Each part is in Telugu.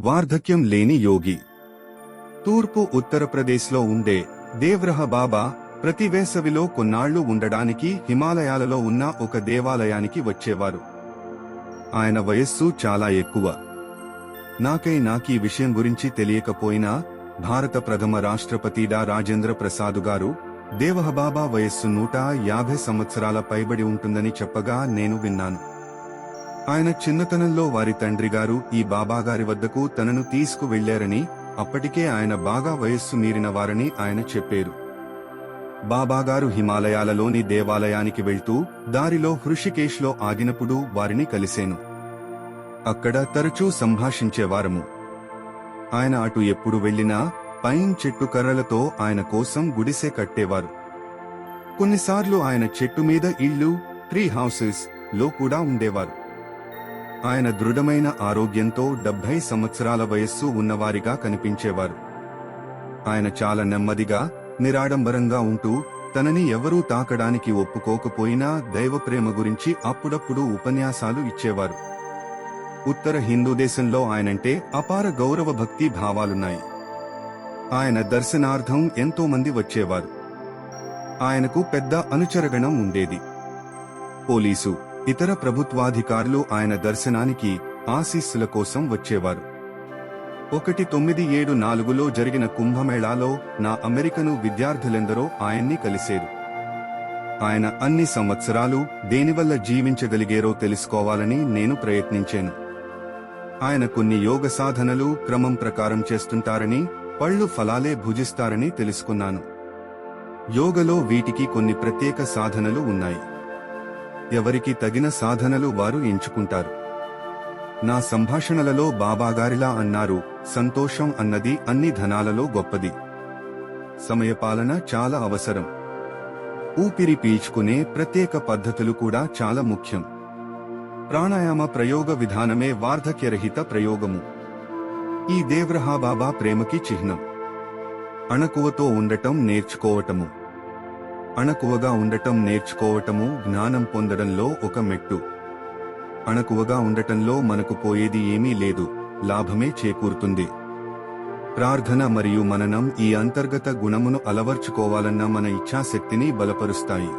వార్ధక్యం లేని యోగి. తూర్పు ఉత్తరప్రదేశ్లో ఉండే దేవ్రహ బాబా ప్రతి వేసవిలో కొన్నాళ్ళు ఉండడానికి హిమాలయాలలో ఉన్న ఒక దేవాలయానికి వచ్చేవారు. ఆయన వయస్సు చాలా ఎక్కువ. నాకై నాకీ విషయం గురించి తెలియకపోయినా భారత ప్రథమ రాష్ట్రపతి డా రాజేంద్ర ప్రసాద్ గారు దేవహబాబా వయస్సు నూట యాభై సంవత్సరాల పైబడి ఉంటుందని చెప్పగా నేను విన్నాను. ఆయన చిన్నతనంలో వారి తండ్రి గారు ఈ బాబాగారి వద్దకు తనను తీసుకువెళ్ళారని అప్పటికే ఆయన బాగా వయస్సు మీరిన వారని ఆయన చెప్పారు. బాబాగారు హిమాలయాలలోని దేవాలయానికి వెళ్తూ దారిలో హృషికేశ్లో ఆగినప్పుడు వారిని కలిసేను అక్కడ తరచూ సంభాషించేవారము ఆయన అటు ఎప్పుడు వెళ్ళినా పైన్ చెట్టు కర్రలతో ఆయన కోసం గుడిసె కట్టేవారు. కొన్నిసార్లు ఆయన చెట్టు మీద ఇళ్ళు ట్రీ హౌసెస్లో కూడా ఉండేవారు. ఆయన దృఢమైన ఆరోగ్యంతో డెబ్బై సంవత్సరాల వయస్సు ఉన్నవారిగా కనిపించేవారు. ఆయన చాలా నెమ్మదిగా నిరాడంబరంగా ఉంటూ తనని ఎవరూ తాకడానికి ఒప్పుకోకపోయినా దైవ ప్రేమ గురించి అప్పుడప్పుడు ఉపన్యాసాలు ఇచ్చేవారు. ఉత్తర హిందూ దేశంలో ఆయనంటే అపార గౌరవ భక్తి భావాలున్నాయి. ఆయన దర్శనార్థం ఎంతో మంది వచ్చేవారు. ఆయనకు పెద్ద అనుచరగణం ఉండేది. పోలీసు ఇతర ప్రభుత్వాధికారులు ఆయన దర్శనానికి ఆశీస్సుల కోసం వచ్చేవారు. ఒకటి తొమ్మిది ఏడు నాలుగులో జరిగిన కుంభమేళాలో నా అమెరికను విద్యార్థులెందరో ఆయన్ని కలిసేరు. ఆయన అన్ని సంవత్సరాలు దేనివల్ల జీవించగలిగేరో తెలుసుకోవాలని నేను ప్రయత్నించాను. ఆయన కొన్ని యోగ సాధనలు క్రమం ప్రకారం చేస్తుంటారని పళ్ళు ఫలాలే భుజిస్తారని తెలుసుకున్నాను. యోగలో వీటికి కొన్ని ప్రత్యేక సాధనలు ఉన్నాయి. ఎవరికి తగిన సాధనలు వారు ఎంచుకుంటారు. నా సంభాషణలలో బాబాగారిలా అన్నారు సంతోషం అన్నది అన్ని ధనాలలో గొప్పది. సమయపాలన చాలా అవసరం. ఊపిరి పీల్చుకునే ప్రత్యేక పద్ధతులు కూడా చాలా ముఖ్యం. ప్రాణాయామ ప్రయోగ విధానమే వార్ధక్యరహిత ప్రయోగము. ఈ దేవ్రహాబాబా ప్రేమకి చిహ్నం. అణకువతో ఉండటం నేర్చుకోవటము. అణకువగా ఉండటం నేర్చుకోవటము జ్ఞానం పొందడంలో ఒక మెట్టు. అణకువగా ఉండటంలో మనకు పోయేది ఏమీ లేదు లాభమే చేకూరుతుంది. ప్రార్థన మరియు మననం ఈ అంతర్గత గుణమును అలవర్చుకోవాలన్న మన ఇచ్ఛాశక్తిని బలపరుస్తాయి.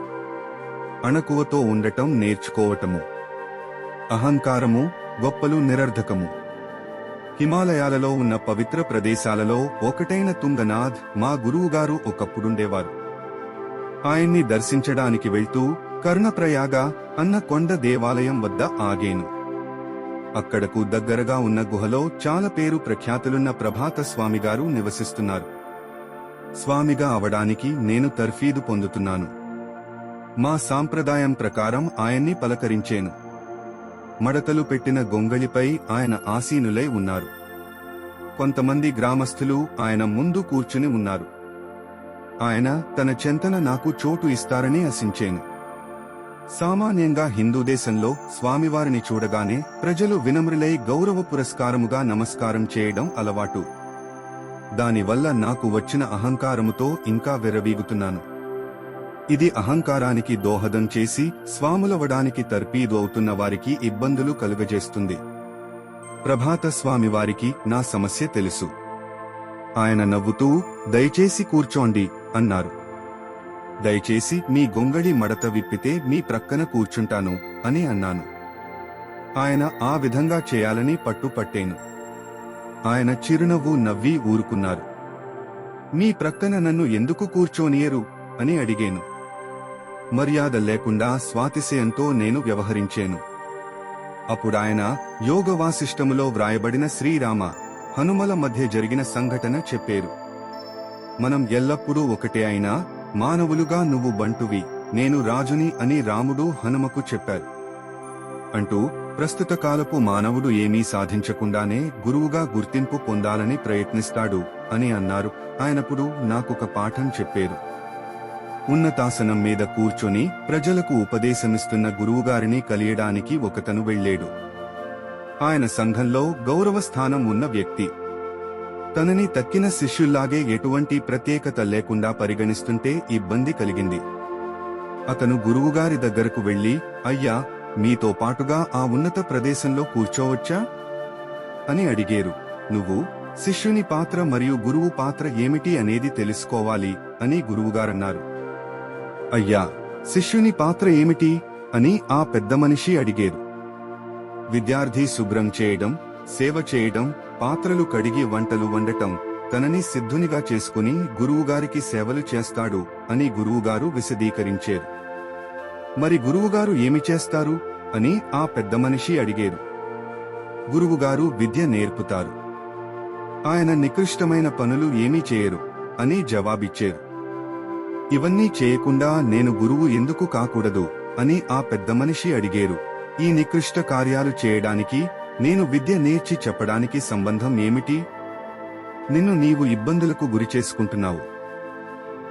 అణకువతో ఉండటం నేర్చుకోవటము. అహంకారము గొప్పలు నిరర్ధకము. హిమాలయాలలో ఉన్న పవిత్ర ప్రదేశాలలో ఒకటైన తుంగనాథ్ మా గురువుగారు ఒకప్పుడుండేవారు. ఆయన్ని దర్శించడానికి వెళ్తూ కర్ణప్రయాగ అన్న కొండ దేవాలయం వద్ద ఆగేను. అక్కడకు దగ్గరగా ఉన్న గుహలో చాలా పేరు ప్రఖ్యాతులున్న ప్రభాత స్వామిగారు నివసిస్తున్నారు. స్వామిగా అవడానికి నేను తర్ఫీదు పొందుతున్నాను. మా సాంప్రదాయం ప్రకారం ఆయన్ని పలకరించేను. మడతలు పెట్టిన గొంగళిపై ఆయన ఆసీనులై ఉన్నారు. కొంతమంది గ్రామస్థులు ఆయన ముందు కూర్చుని ఉన్నారు. ఆయన తన చెంతన నాకు చోటు ఇస్తారని ఆశించేను. సామాన్యంగా హిందూ దేశంలో స్వామివారిని చూడగానే ప్రజలు వినమ్రులై గౌరవ పురస్కారముగా నమస్కారం చేయడం అలవాటు. దానివల్ల నాకు వచ్చిన అహంకారముతో ఇంకా వెర్రవీగుతున్నాను. ఇది అహంకారానికి దోహదం చేసి స్వాములవడానికి తర్పీదు అవుతున్న వారికి ఇబ్బందులు కలుగజేస్తుంది. ప్రభాత స్వామివారికి నా సమస్య తెలుసు. ఆయన నవ్వుతూ దయచేసి కూర్చోండి. అన్నారు. దయచేసి మీ గొంగళి మడత విప్పితే మీ ప్రక్కన కూర్చుంటాను అని అన్నాను. ఆయన ఆ విధంగా చేయాలని పట్టుపట్టేను. ఆయన చిరునవ్వు నవ్వి ఊరుకున్నారు. మీ ప్రక్కన నన్ను ఎందుకు కూర్చోనియరు? అని అడిగాను. మర్యాద లేకుండా స్వాతిశయంతో నేను వ్యవహరించాను. అప్పుడాయన యోగ వాసిష్టములో వ్రాయబడిన శ్రీరామ హనుమల మధ్య జరిగిన సంఘటన చెప్పారు. మనం ఎల్లప్పుడూ ఒకటే అయినా మానవులుగా నువ్వు బంటువి నేను రాజుని అని రాముడు హనుమకు చెప్పారు. అంటూ ప్రస్తుత కాలపు మానవుడు ఏమీ సాధించకుండానే గురువుగా గుర్తింపు పొందాలని ప్రయత్నిస్తాడు అని అన్నారు. ఆయనప్పుడు నాకొక పాఠం చెప్పారు. ఉన్నతాసనం మీద కూర్చొని ప్రజలకు ఉపదేశమిస్తున్న గురువుగారిని కలియడానికి ఒకతను వెళ్ళేడు ఆయన సంఘంలో గౌరవ స్థానం ఉన్న వ్యక్తి. తనని తక్కిన శిష్యుల్లాగే ఎటువంటి ప్రత్యేకత లేకుండా పరిగణిస్తుంటే ఇబ్బంది కలిగింది. అతను గురువుగారి దగ్గరకు వెళ్ళి అయ్యా మీతో పాటుగా ఆ ఉన్నత ప్రదేశంలో కూర్చోవచ్చా? అని అడిగేరు. నువ్వు శిష్యుని పాత్ర మరియు గురువు పాత్ర ఏమిటి అనేది తెలుసుకోవాలి అని గురువుగారన్నారు. అయ్యా శిష్యుని పాత్ర ఏమిటి? అని ఆ పెద్ద మనిషి అడిగేరు. విద్యార్థి శుభ్రం చేయడం సేవ చేయడం పాత్రలు కడిగి వంటలు వండటం తనని సిద్ధునిగా చేసుకుని గురువుగారికి సేవలు చేస్తాడు అని గురువుగారు విశదీకరించారు. మరి గురువుగారు ఏమి చేస్తారు? అని ఆ పెద్ద మనిషి అడిగేరు. గురువుగారు విద్య నేర్పుతారు. ఆయన నికృష్టమైన పనులు ఏమీ చేయరు అని జవాబిచ్చారు. ఇవన్నీ చేయకుండా నేను గురువు ఎందుకు కాకూడదు? అని ఆ పెద్ద మనిషి అడిగేరు. ఈ నికృష్ట కార్యాలు చేయడానికి నేను విద్య నేర్చి చెప్పడానికి సంబంధం ఏమిటి? నిన్ను నీవు ఇబ్బందులకు గురి చేసుకుంటున్నావు.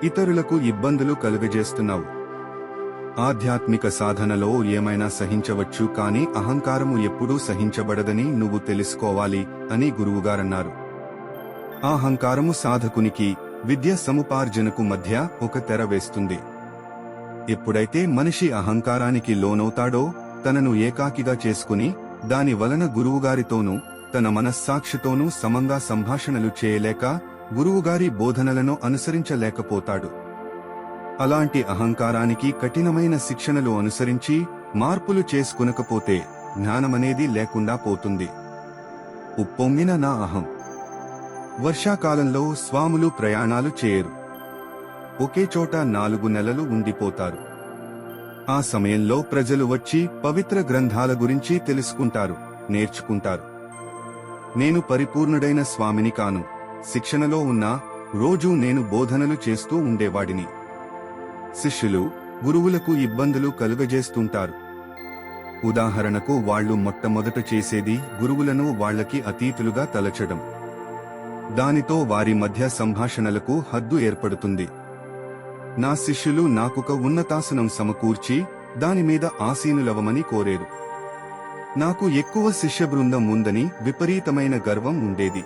ఇతరులకు ఇబ్బందులు కలుగజేస్తున్నావు. ఆధ్యాత్మిక సాధనలో ఏమైనా సహించవచ్చు కానీ అహంకారము ఎప్పుడూ సహించబడదని నువ్వు తెలుసుకోవాలి అని గురువుగారన్నారు. ఆ అహంకారము సాధకునికి విద్య సముపార్జనకు మధ్య ఒక తెర వేస్తుంది. ఎప్పుడైతే మనిషి అహంకారానికి లోనవుతాడో తనను ఏకాకిగా చేసుకుని దాని వలన గురువుగారితోనూ తన మనస్సాక్షితోనూ సమంగా సంభాషణలు చేయలేక గురువుగారి బోధనలను అనుసరించలేకపోతాడు. అలాంటి అహంకారానికి కఠినమైన శిక్షణలు అనుసరించి మార్పులు చేసుకునకపోతే జ్ఞానమనేది లేకుండా పోతుంది. ఉప్పొంగిన నా అహం. వర్షాకాలంలో స్వాములు ప్రయాణాలు చేయరు. ఒకే చోట నాలుగు నెలలు ఉండిపోతారు. ఆ సమయంలో ప్రజలు వచ్చి పవిత్ర గ్రంథాల గురించి తెలుసుకుంటారు నేర్చుకుంటారు. నేను పరిపూర్ణుడైన స్వామిని కాను. శిక్షణలో ఉన్నా రోజూ నేను బోధనలు చేస్తూ ఉండేవాడిని. శిష్యులు గురువులకు ఇబ్బందులు కలుగజేస్తుంటారు. ఉదాహరణకు వాళ్ళు మొట్టమొదట చేసేది గురువులను వాళ్ళకి అతీతులుగా తలచడం. దానితో వారి మధ్య సంభాషణలకు హద్దు ఏర్పడుతుంది. నా శిష్యులు నాకొక ఉన్నతాసనం సమకూర్చి దానిమీద ఆసీనులవమని కోరేరు. నాకు ఎక్కువ శిష్య బృందం ఉందని విపరీతమైన గర్వం ఉండేది.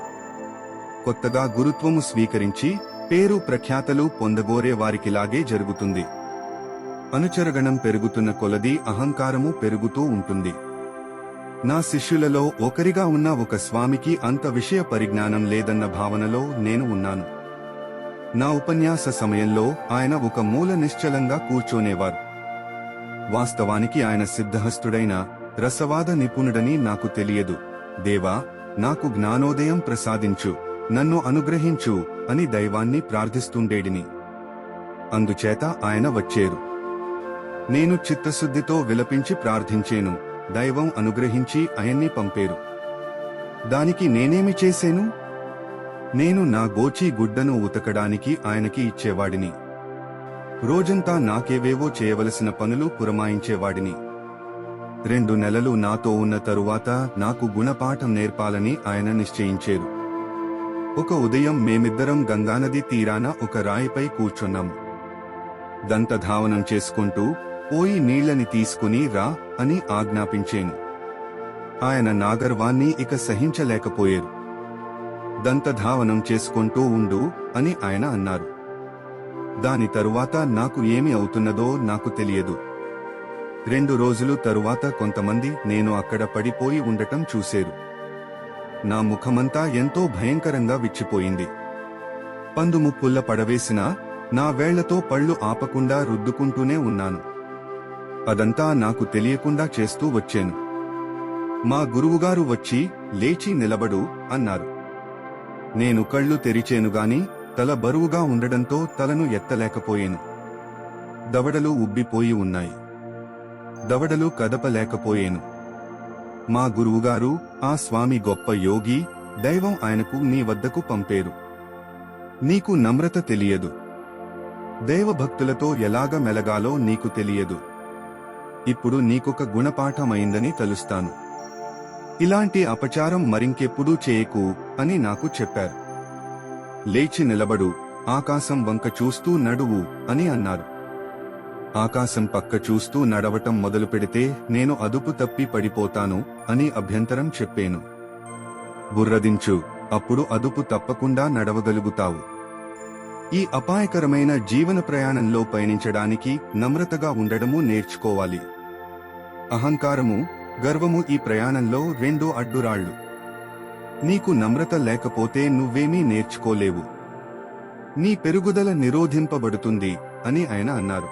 కొత్తగా గురుత్వము స్వీకరించి పేరు ప్రఖ్యాతలు పొందగోరే వారికిలాగే జరుగుతుంది. అనుచరగణం పెరుగుతున్న కొలది అహంకారము పెరుగుతూ ఉంటుంది. నా శిష్యులలో ఒకరిగా ఉన్న ఒక స్వామికి అంత విషయ పరిజ్ఞానం లేదన్న భావనలో నేను ఉన్నాను. నా ఉపన్యాస సమయంలో ఆయన ఒక మూల నిశ్చలంగా కూర్చోనేవారు. వాస్తవానికి ఆయన సిద్ధహస్తుడైన రసవాద నిపుణుడని నాకు తెలియదు. దేవా నాకు జ్ఞానోదయం ప్రసాదించు నన్ను అనుగ్రహించు అని దైవాన్ని ప్రార్థిస్తుండేడిని. అందుచేత ఆయన వచ్చేరు. నేను చిత్తశుద్ధితో విలపించి ప్రార్థించేను దైవం అనుగ్రహించి ఆయన్ని పంపేరు. దానికి నేనేమి చేసేను? నేను నా గోచి గుడ్డను ఉతకడానికి ఆయనకి ఇచ్చేవాడిని. రోజంతా నాకేవేవో చేయవలసిన పనులు పురమాయించేవాడిని. రెండు నెలలు నాతో ఉన్న తరువాత నాకు గుణపాఠం నేర్పాలని ఆయన నిశ్చయించారు. ఒక ఉదయం మేమిద్దరం గంగానది తీరాన ఒక రాయిపై కూర్చున్నాము. దంతధావనం చేసుకుంటూ పోయి నీళ్ళని తీసుకుని రా అని ఆజ్ఞాపించేను. ఆయన నాగర్వాన్ని ఇక సహించలేకపోయారు. దంతధావనం చేసుకుంటూ ఉండు అని ఆయన అన్నారు. దాని తరువాత నాకు ఏమి అవుతున్నదో నాకు తెలియదు. రెండు రోజులు తరువాత కొంతమంది నేను అక్కడ పడిపోయి ఉండటం చూసేరు. నా ముఖమంతా ఎంతో భయంకరంగా విచ్చిపోయింది. పందుముప్పుల్ల పడవేసినా నా వేళ్ళతో పళ్ళు ఆపకుండా రుద్దుకుంటూనే ఉన్నాను. అదంతా నాకు తెలియకుండా చేస్తూ వచ్చాను. మా గురువుగారు వచ్చి లేచి నిలబడు అన్నారు. నేను కళ్ళు తెరిచేను గాని తల బరువుగా ఉండడంతో తలను ఎత్తలేకపోయాను. దవడలు ఉబ్బిపోయి ఉన్నాయి. దవడలు కదపలేకపోయాను. మా గురువుగారు ఆ స్వామి గొప్ప యోగి దైవం ఆయనకు నీ వద్దకు పంపేరు. నీకు నమ్రత తెలియదు. దైవభక్తులతో ఎలాగ మెలగాలో నీకు తెలియదు. ఇప్పుడు నీకొక గుణపాఠమైందని తలుస్తాను. ఇలాంటి అపచారం మరింకెప్పుడూ చేయకు అని నాకు చెప్పారు. లేచి నిలబడు ఆకాశం వంక చూస్తూ నడువు అని అన్నారు. ఆకాశం పక్క చూస్తూ నడవటం మొదలు పెడితే నేను అదుపు తప్పి పడిపోతాను అని అభ్యంతరం చెప్పాను. బుర్రదించు అప్పుడు అదుపు తప్పకుండా నడవగలుగుతావు. ఈ అపాయకరమైన జీవన ప్రయాణంలో పయనించడానికి నమ్రతగా ఉండడము నేర్చుకోవాలి. అహంకారము గర్వము ఈ ప్రయాణంలో రెండో అడ్డురాళ్ళు నీకు నమ్రత లేకపోతే నువ్వేమీ నేర్చుకోలేవు. నీ పెరుగుదల నిరోధింపబడుతుంది అని ఆయన అన్నారు.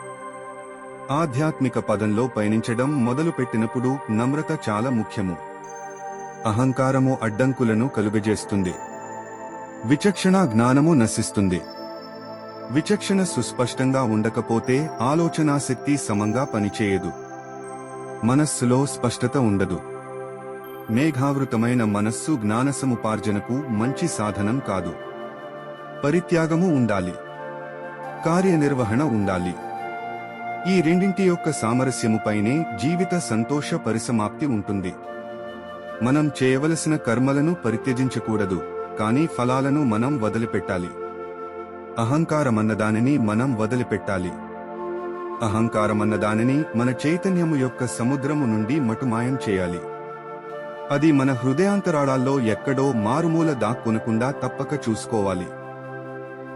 ఆధ్యాత్మిక పదంలో పయనించడం మొదలుపెట్టినప్పుడు నమ్రత చాలా ముఖ్యము. అహంకారము అడ్డంకులను కలుగజేస్తుంది. విచక్షణ జ్ఞానము నశిస్తుంది. విచక్షణ సుస్పష్టంగా ఉండకపోతే ఆలోచనాశక్తి సమంగా పనిచేయదు. మనస్సులో స్పష్టత ఉండదు. మేఘావృతమైన మనస్సు జ్ఞానసముపార్జనకు మంచి సాధనం కాదు. పరిత్యాగము ఉండాలి. కార్యనిర్వహణ ఉండాలి. ఈ రెండింటి యొక్క సామరస్యముపైనే జీవిత సంతోష పరిసమాప్తి ఉంటుంది. మనం చేయవలసిన కర్మలను పరిత్యజించకూడదు కానీ ఫలాలను మనం వదిలిపెట్టాలి. అహంకారమన్న దానిని మనం వదిలిపెట్టాలి. అహంకారమన్న దానిని మన చైతన్యము యొక్క సముద్రము నుండి మటుమాయం చేయాలి. అది మన హృదయాంతరాళాల్లో ఎక్కడో మారుమూల దాక్కునకుండా తప్పక చూసుకోవాలి.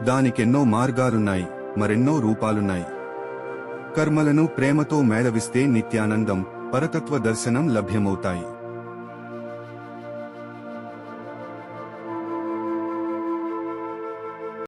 దానికెన్నో మార్గాలున్నాయి మరెన్నో రూపాలున్నాయి. కర్మలను ప్రేమతో మేళవిస్తే నిత్యానందం పరతత్వ దర్శనం లభ్యమవుతాయి.